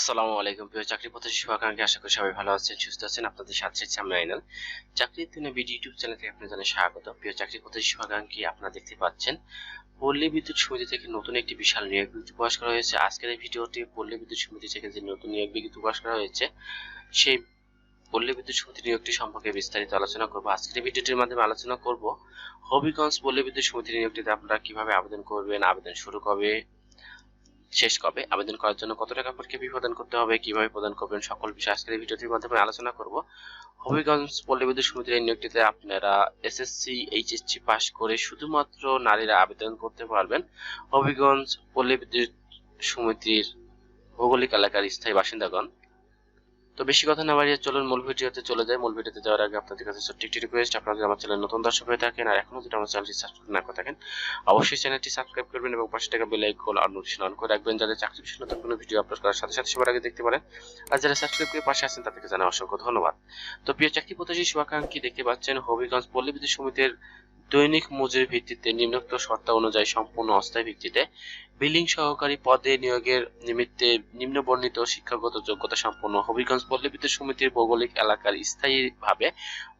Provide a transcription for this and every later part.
আসসালামু আলাইকুম প্রিয় চাকরি প্রত্যাশী শুভাকাঙ্ক্ষী আশা করি সবাই ভালো আছেন, সুস্থ আছেন। আপনাদের সাথে আমি আইনাল। চাকরির দিনে বিডি ইউটিউব চ্যানেল থেকে আপনাদের জানাই স্বাগত। প্রিয় চাকরি প্রত্যাশী শুভাকাঙ্ক্ষী আপনারা দেখতে পাচ্ছেন, পল্লী বিদ্যুৎ সমিতি থেকে নতুন একটি বিশাল নিয়োগ বিজ্ঞপ্তি প্রকাশ করা হয়েছে। আজকের এই ভিডিওটি পল্লী বিদ্যুৎ সমিতি থেকে যে নতুন নিয়োগ বিজ্ঞপ্তি প্রকাশ করা হয়েছে, সেই পল্লী বিদ্যুৎ সমিতি নিয়োগটি সম্পর্কে বিস্তারিত আলোচনা করব। আজকের ভিডিওটির মাধ্যমে আলোচনা করব, হবিগঞ্জ পল্লী বিদ্যুৎ সমিতি নিয়োগটিতে আপনারা কীভাবে আবেদন করবেন, আবেদন শুরু কবে শেষ কবে? আবেদন করার জন্য কত টাকা পরীক্ষা ফি প্রদান করতে হবে? কীভাবে প্রদান করবেন? সকল বিষয় আজকের ভিডিওটির মাধ্যমে আলোচনা করব। হবিগঞ্জ পল্লীবিদ্যুৎ সমিতির এই নিয়োগটিতে আপনারা এসএসসি এইচএসসি পাস করে শুধুমাত্র নারীরা আবেদন করতে পারবেন। হবিগঞ্জ পল্লীবিদ্যুৎ সমিতির ভৌগোলিক এলাকার স্থায়ী বাসিন্দাগণ। তো বেশি কথা না বাড়িয়ে চলুন মূল ভিডিওতে চলে যাই। মূল ভিডিওতে যাওয়ার আগে আপনাদের কাছে ছোট্ট একটি রিকোয়েস্ট আপনারা যদি আমার চ্যানেল নতুন দর্শক হয়ে থাকেন আর এখনও যদি আমার চ্যানেলটি সাবস্ক্রাইব না করে থাকেন, অবশ্যই চ্যানেলটি সাবস্ক্রাইব করবেন এবং পাশে টাকা বেল আইকন আর নোটিফিকেশন অন করে রাখবেন যাতে চাকরি বিষয়ে নতুন কোনো ভিডিও আপলোড করার সাথে সাথে সবার আগে দেখতে পারেন। আর যারা সাবস্ক্রাইব করে পাশে আছেন, তাদেরকে জানাই অসংখ্য ধন্যবাদ। তো প্রিয় চাকরি প্রত্যাশী, শুভাকাঙ্ক্ষী দেখতে পাচ্ছেন হবিগঞ্জ পল্লী বিদ্যুৎ সমিতির দৈনিক মজুরি ভিত্তিতে নিম্নোক্ত শর্ত অনুযায়ী সম্পূর্ণ অস্থায়ী ভিত্তিতে বিলিং সহকারী পদে নিয়োগের নিমিত্তে নিম্নবর্ণিত শিক্ষাগত যোগ্যতা সম্পন্ন হবিগঞ্জ পল্লী বিদ্যুৎ সমিতির ভৌগোলিক এলাকার স্থায়ীভাবে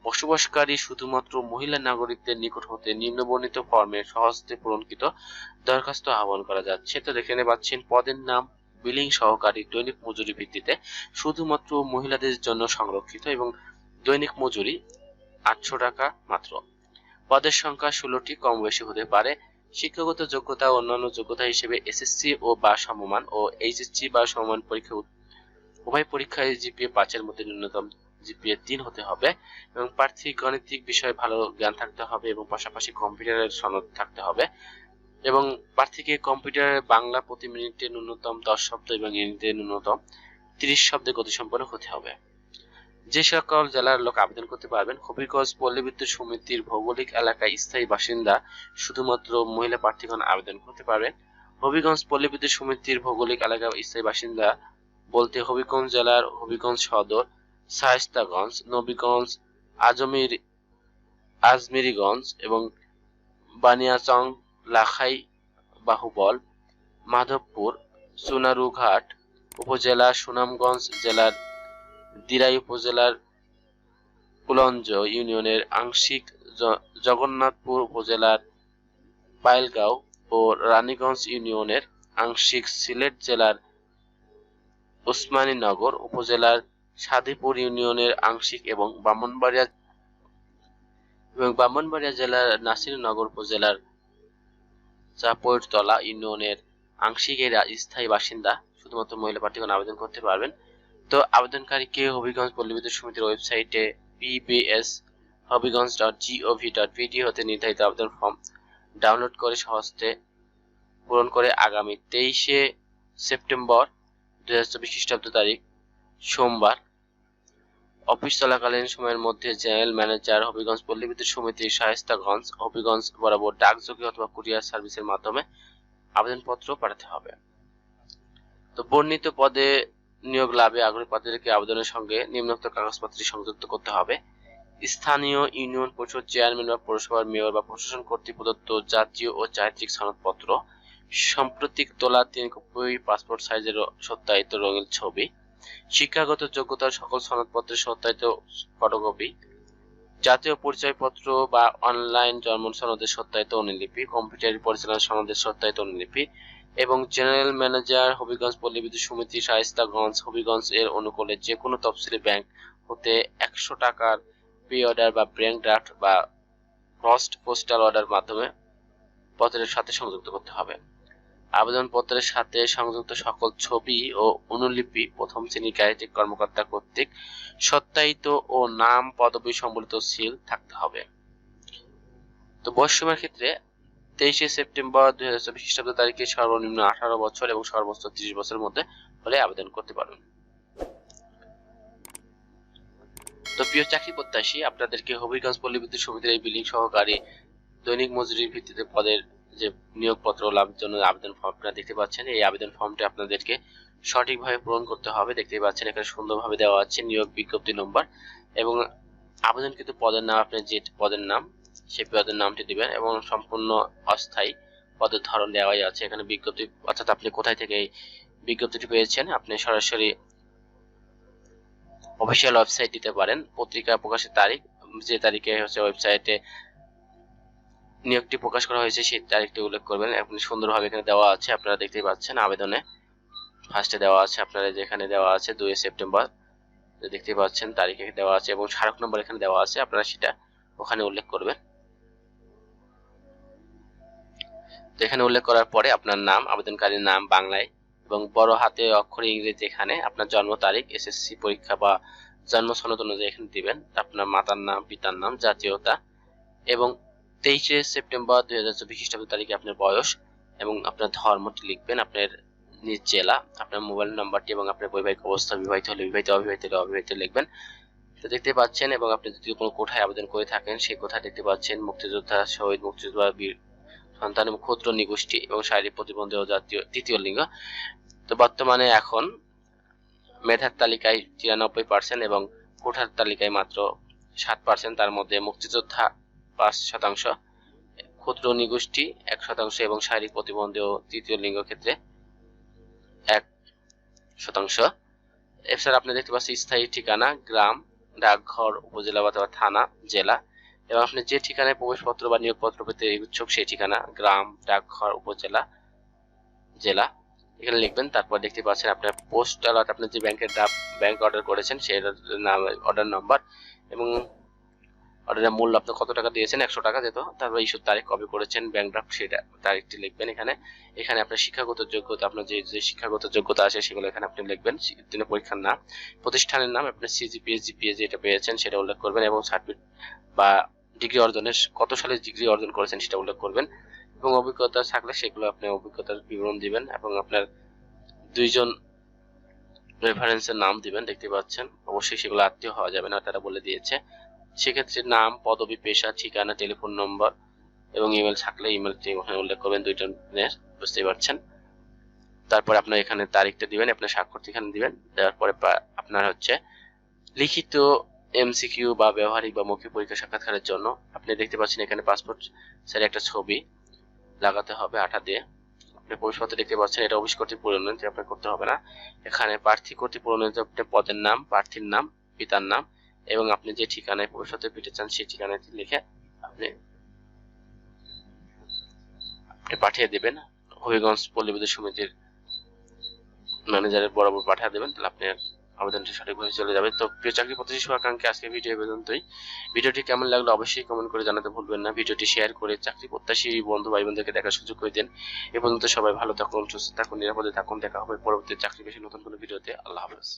বসবাসকারী শুধুমাত্র মহিলা নাগরিকদের নিকট হতে নিম্নবর্ণিত ফর্মে সহজতে পূরণকৃত দরখাস্ত আহ্বান করা যাচ্ছে। তো এখানে পাচ্ছেন পদের নাম বিলিং সহকারী দৈনিক মজুরি ভিত্তিতে শুধুমাত্র মহিলাদের জন্য সংরক্ষিত এবং দৈনিক মজুরি আটশো টাকা মাত্র। পদের সংখ্যা ষোলোটি কম বেশি হতে পারে শিক্ষাগত যোগ্যতা অন্যান্য যোগ্যতা হিসেবে এসএসসি ও বা সমমান ও এইচএসসি বা সমমান পরীক্ষা উভয় পরীক্ষায় জিপিএ পাঁচের মধ্যে ন্যূনতম জিপিএ তিন হতে হবে এবং প্রার্থী গাণিতিক বিষয়ে ভালো জ্ঞান থাকতে হবে এবং পাশাপাশি কম্পিউটারের সনদ থাকতে হবে এবং প্রার্থীকে কম্পিউটারে বাংলা প্রতি মিনিটে ন্যূনতম দশ শব্দ এবং ইংরেজিতে ন্যূনতম তিরিশ শব্দে গতিসম্পন্ন হতে হবে। যে সকল জেলার লোক আবেদন করতে পারবেন, হবিগঞ্জ, পল্লী বিদ্যুৎ সমিতির ভৌগোলিক এলাকায় স্থায়ী বাসিন্দা শুধুমাত্র মহিলা প্রার্থীগণ আবেদন করতে পারবেন। হবিগঞ্জ, পল্লী বিদ্যুৎ সমিতির ভৌগোলিক এলাকায় স্থায়ী বাসিন্দা বলতে হবিগঞ্জ জেলার হবিগঞ্জ সদর, শায়েস্তাগঞ্জ, নবীগঞ্জ, আজমির, আজমিরিগঞ্জ এবং বানিয়াচং, লাখাই, বাহুবল, মাধবপুর, সোনারুঘাট উপজেলা, সুনামগঞ্জ জেলার দিরাই উপজেলার কুলঞ্জ ইউনিয়নের আংশিক জগন্নাথপুর উপজেলার পাইলগাঁও ও রানীগঞ্জ ইউনিয়নের আংশিক সিলেট জেলার ওসমানীনগর উপজেলার সাদিপুর ইউনিয়নের আংশিক এবং ব্রাহ্মণবাড়িয়া এবং ব্রাহ্মণবাড়িয়া জেলার নাসিরনগর উপজেলার চাপৈরতলা ইউনিয়নের আংশিক এর স্থায়ী বাসিন্দা। শুধুমাত্র মহিলা প্রার্থীগণ আবেদন করতে পারবেন। তো আবেদনকারীকে হবিগঞ্জ পল্লী বিদ্যুৎ সমিতির ওয়েবসাইটে P B S Habiganj dot G O V dot B D হতে নির্ধারিত আবেদন ফর্ম ডাউনলোড করে সহজতে পূরণ করে আগামী তেইশে সেপ্টেম্বর দুই হাজার চব্বিশ খ্রিস্টাব্দ তারিখ সোমবার। অফিস চলাকালীন সময়ের মধ্যে জেনারেল ম্যানেজার হবিগঞ্জ পল্লী বিদ্যুৎ সমিতির শায়েস্তাগঞ্জ হবিগঞ্জ বরাবর ডাকযোগে অথবা কুরিয়ার সার্ভিসের মাধ্যমে আবেদনপত্র পাঠাতে হবে। তো বর্ণিত পদে নিয়োগ লাভে আগ্রহী প্রার্থীদেরকে আবেদনের সঙ্গে নিম্নোক্ত কাগজপত্রটি সংযুক্ত করতে হবে। স্থানীয় ইউনিয়ন পরিষদ চেয়ারম্যান বা পৌরসভার মেয়র বা প্রশাসন কর্তৃক প্রদত্ত জাতীয় ও চারিত্রিক সনদপত্র, সাম্প্রতিক তোলা তিন কপি, পাসপোর্ট সাইজের সত্যায়িত রঙিন ছবি, শিক্ষাগত যোগ্যতার সকল সনদপত্রের সত্যায়িত ফটোকপি, জাতীয় পরিচয়পত্র বা অনলাইন জন্ম সনদের সত্যায়িত অনুলিপি, কম্পিউটার পরিচালনা সনদের সত্যায়িত অনুলিপি এবং জেনারেল ম্যানেজার হবিগঞ্জ পল্লী বিদ্যুৎ সমিতি শায়েস্তাগঞ্জ হবিগঞ্জ এর অনুকূলে যে কোনো তফসিলি ব্যাংক হতে একশো টাকার পে অর্ডার বা ব্যাংক ড্রাফট বা ক্রসড পোস্টাল অর্ডার মাধ্যমে পত্রের সাথে সংযুক্ত করতে হবে। আবেদনপত্রের সাথে সংযুক্ত সকল ছবি ও অনুলিপি প্রথম শ্রেণির গাণিতিক কর্মকর্তা কর্তৃক সত্যায়িত ও নাম পদবি সম্বলিত সিল থাকতে হবে। তো বয়সসীমার ক্ষেত্রে তেইশে সেপ্টেম্বর দুই হাজার চব্বিশ খ্রিস্টাব্দ তারিখে সর্বনিম্ন আঠারো বছর এবং সর্বোচ্চ ত্রিশ বছরের মধ্যে হলে আবেদন করতে পারবেন তো প্রিয় চাকরি প্রত্যাশী, আপনাদেরকে হবিগঞ্জ পল্লী বিদ্যুৎ সমিতির এই বিলিং সহকারী দৈনিক মজুরির ভিত্তিতে পদের যে নিয়োগপত্র লাভের জন্য আবেদন ফর্ম আপনারা দেখতে পাচ্ছেন, এই আবেদন ফর্মটি আপনাদেরকে সঠিকভাবে পূরণ করতে হবে। দেখতে পাচ্ছেন, এখানে সুন্দরভাবে দেওয়া আছে নিয়োগ বিজ্ঞপ্তি নম্বর এবং আবেদনকৃত পদের নাম আপনার যে পদের নাম সেই পদের নামটি দিবেন এবং সম্পূর্ণ অস্থায়ী পদের ধরন দেওয়াই আছে। এখানে বিজ্ঞপ্তি, অর্থাৎ আপনি কোথায় থেকে এই বিজ্ঞপ্তিটি পেয়েছেন, আপনি সরাসরি অফিসিয়াল ওয়েবসাইট দিতে পারেন। পত্রিকা প্রকাশের তারিখ, যে তারিখে হচ্ছে ওয়েবসাইটে নিয়োগটি প্রকাশ করা হয়েছে, সেই তারিখটি উল্লেখ করবেন। আপনি সুন্দরভাবে এখানে দেওয়া আছে, আপনারা দেখতেই পাচ্ছেন, আবেদনে ফার্স্টে দেওয়া আছে, আপনারা যেখানে দেওয়া আছে, দুই সেপ্টেম্বর দেখতে পাচ্ছেন, তারিখে দেওয়া আছে এবং স্মারক নম্বর এখানে দেওয়া আছে, আপনারা সেটা ওখানে উল্লেখ করবেন তো এখানে উল্লেখ করার পরে আপনার নাম, আবেদনকারীর নাম, বাংলায় এবং বড় হাতে অক্ষরে ইংরেজি এখানে আপনার জন্ম তারিখ এসএসসি পরীক্ষা বা জন্ম সনদ অনুযায়ী এখানে দিবেন। আপনার মাতার নাম, পিতার নাম, জাতীয়তা এবং তেইশে সেপ্টেম্বর দুই হাজার চব্বিশ খ্রিস্টাব্দ তারিখে আপনার বয়স এবং আপনার ধর্মটি লিখবেন। আপনার নিজ জেলা, আপনার মোবাইল নাম্বারটি এবং আপনার বৈবাহিক অবস্থা বিবাহিত হলে বিবাহিত, অবিবাহিত হলে অবিবাহিত লিখবেন। তো দেখতে পাচ্ছেন এবং আপনি যদি কোনো কোঠায় আবেদন করে থাকেন, সেই কোথায় দেখতে পাচ্ছেন মুক্তিযোদ্ধা শহীদ মুক্তিযোদ্ধা বীর সন্তান এবং ক্ষুদ্র নিগোষ্ঠী এবং শারীরিক প্রতিবন্ধী জাতীয় তৃতীয় লিঙ্গ। তো বর্তমানে এখন মেধার তালিকায় তিরানব্বই পার্সেন্ট এবং কোঠার তালিকায় মাত্র সাত পার্সেন্ট তার মধ্যে মুক্তিযোদ্ধা পাঁচ শতাংশ, ক্ষুদ্র নিগোষ্ঠী এক শতাংশ এবং শারীরিক প্রতিবন্ধী ও তৃতীয় লিঙ্গ ক্ষেত্রে এক শতাংশ। এছাড়া আপনি দেখতে পাচ্ছেন স্থায়ী ঠিকানা, গ্রাম ডাকঘর, উপজেলা অথবা থানা, জেলা এবং আপনি যে ঠিকানায় প্রবেশপত্র বা নিয়োগপত্র পেতে ইচ্ছুক সেই ঠিকানা, গ্রাম, ডাকঘর, উপজেলা, জেলা, এখানে লিখবেন। তারপর দেখতে পাচ্ছেন আপনার পোস্ট পোস্টাল আপনি যে ব্যাংকের ব্যাংক অর্ডার করেছেন, সেটার নাম অর্ডার নাম্বার এবং অর্ডারের মূল্য আপনি কত টাকা দিয়েছেন? একশো টাকা যেত। তারপর ইস্যুর তারিখ কবে করেছেন ব্যাংক ড্রাফট সেটা তারিখটি লিখবেন এখানে। এখানে আপনার শিক্ষাগত যোগ্যতা, আপনার যে যে শিক্ষাগত যোগ্যতা আছে সেগুলো এখানে আপনি লিখবেন। উত্তীর্ণ পরীক্ষার নাম, প্রতিষ্ঠানের নাম আপনি সিজিপিএ জিপিএ যেটা পেয়েছেন সেটা উল্লেখ করবেন এবং সার্টিফিকেট বা ডিগ্রি অর্জনের কত সালে ডিগ্রি অর্জন করেছেন সেটা উল্লেখ করবেন। এবং অভিজ্ঞতা থাকলে সেগুলো আপনি অভিজ্ঞতার বিবরণ দিবেন এবং আপনার দুইজন রেফারেন্সের নাম দিবেন, দেখতে পাচ্ছেন। অবশ্যই সেগুলো আত্মীয় হওয়া যাবে না, তারা বলে দিয়েছে। সেক্ষেত্রে নাম, পদবি, পেশা, ঠিকানা, টেলিফোন নম্বর এবং ইমেল থাকলে ইমেলটি ওখানে উল্লেখ করবেন দুইজনের বুঝতেই পারছেন? তারপরে আপনার এখানে তারিখটা দিবেন, আপনার স্বাক্ষরটি এখানে দিবেন, দেওয়ার পরে আপনার হচ্ছে লিখিত এমসিকিউ বা ব্যবহারিক বা মৌখিক পরীক্ষা সাক্ষাৎকারের জন্য আপনি দেখতে পাচ্ছেন এখানে পাসপোর্ট সাইজের একটা ছবি লাগাতে হবে আঠা দিয়ে। আপনি প্রবেশপত্র দেখতে পাচ্ছেন, এটা অফিস কর্তৃক আপনার করতে হবে না। এখানে প্রার্থী কর্তৃক আপনি পদের নাম, প্রার্থীর নাম, পিতার নাম এবং আপনি যে ঠিকানায় ভবিষ্যতে পেতে চান সেই ঠিকানাটি লিখে আপনি পাঠিয়ে দেবেন। হবিগঞ্জ পল্লী বিদ্যুৎ সমিতির ম্যানেজারের বরাবর পাঠিয়ে দেবেন, তাহলে আপনি আবেদনটি সঠিকভাবে চলে যাবে। তো প্রিয় চাকরি প্রত্যাশী শুভাকাঙ্ক্ষী আজকে ভিডিও পর্যন্তই। ভিডিওটি কেমন লাগল অবশ্যই কমেন্ট করে জানাতে ভুলবেন না। ভিডিওটি শেয়ার করে চাকরি প্রত্যাশী বন্ধু ভাই বোনদেরকে দেখার সুযোগ করে দেন। এ পর্যন্ত সবাই ভালো থাকুন, সুস্থ থাকুন, নিরাপদে থাকুন। দেখা হবে পরবর্তী চাকরি পেশে নতুন কোনো ভিডিওতে। আল্লাহ হাফেজ।